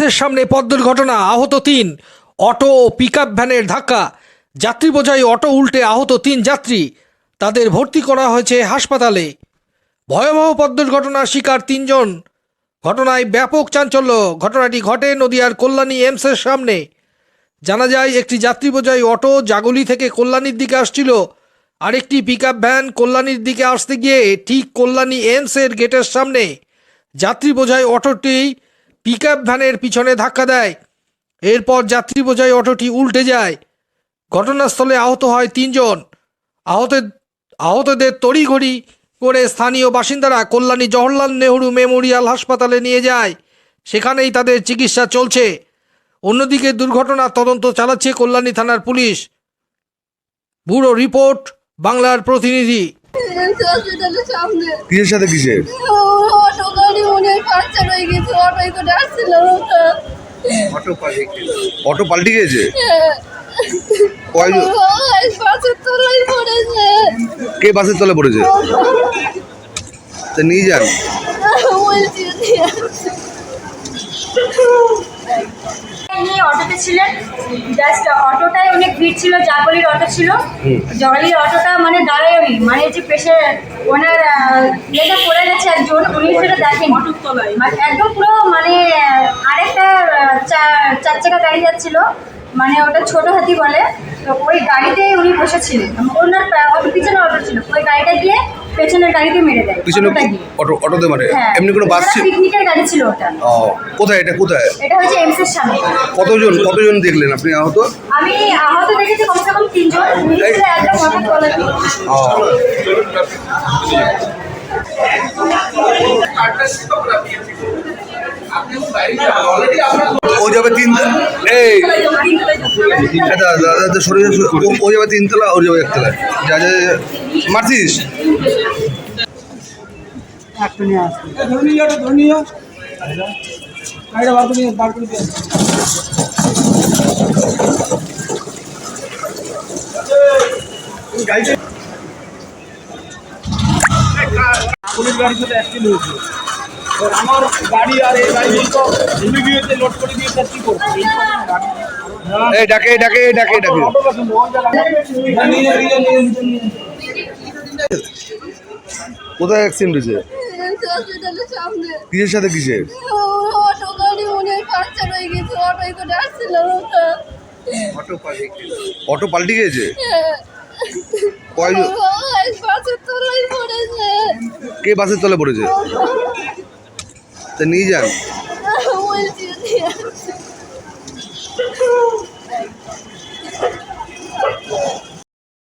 এর সামনে পথ দুর্ঘটনা আহত তিন। অটো ও পিকআপ ভ্যানের ধাক্কা। যাত্রী বোঝাই অটো উল্টে আহত তিন যাত্রী। তাদের ভর্তি করা হয়েছে হাসপাতালে। ভয়াবহ পথ দুর্ঘটনার শিকার তিনজন। ঘটনায় ব্যাপক চাঞ্চল্য। ঘটনাটি ঘটে নদিয়ার কল্যাণী এমসের সামনে। জানা যায়, একটি যাত্রী বোঝাই অটো জাগুলি থেকে কল্যাণীর দিকে আসছিল। আরেকটি পিকআপ ভ্যান কল্যাণীর দিকে আসতে গিয়ে ঠিক কল্যাণী এমসের গেটের সামনে। যাত্রী বোঝাই অটোটি পিকআপ ভ্যানের পিছনে ধাক্কা দেয়। এরপর যাত্রী বোঝাই অটোটি উল্টে যায়। ঘটনাস্থলে আহত হয় তিনজন। আহতের আহতদের তড়িঘড়ি করে স্থানীয় বাসিন্দারা কল্যাণী জওহরলাল নেহরু মেমোরিয়াল হাসপাতালে নিয়ে যায়। সেখানেই তাদের চিকিৎসা চলছে। অন্যদিকে দুর্ঘটনার তদন্ত চালাচ্ছে কল্যাণী থানার পুলিশ। ব্যুরো রিপোর্ট, বাংলার প্রতিনিধি। কিসের সাথে কিসের? অটো মনে হয় গেছে? পাল্টে পড়েছে কে বাসের তলে পড়েছে? তা নিয়ে যান। অটোতে ছিলেন? জাস্ট অটোটাই অনেক ভিড় ছিল জাগলির অটো ছিল। জগলির অটোটা মানে দাঁড়ায়নি মানে যে পেশে ওনার মেয়েটা পড়ে গেছে একজন উনি সেটা দেখেন। মানে একদম পুরো মানে আরেকটা চা- চার চাকা গাড়ি যাচ্ছিল। মানে ওটা ছোট হাতি বলে তো ওই গাড়িতে উনি বসেছিলেন। ওনার অটো পিছনে অটো ছিল ওই গাড়িটা গিয়ে পেছনের গাড়িতে মেরে দেয় পিছনে অটোটা গিয়ে। অটো অটোতে মারে? হ্যাঁ এমনি কোনো বাস ছিল? পিকনিকের গাড়ি ছিল ওটা। ও কোথায় এটা কোথায়? এটা হচ্ছে এমসের সামনে। কতজন কতজন দেখলেন আপনি আহত? আমি আহত দেখেছি কমসে কম তিনজন মিলিয়ে একদম হঠাৎ বলা ও। ও যাবে তিন এই সরে যাবে তিনতলা যাবে একতলা। যা যা। মারছিস? দিয়ে পুলিশ গাড়ির সাথে অ্যাক্সিডেন্ট হয়েছে। আমার গাড়ি আর এই গাড়ি ঢুকে লোড করে দিয়েছে আর কি করব? এই ডাকে ডাকে ডাকে ডাকে। কোথায় অ্যাক্সিডেন্ট হয়েছে? কিসের সাথে কিসের? অটো পাল্টে গিয়েছে? কে বাসের তলে পড়েছে? তা নিয়ে যান।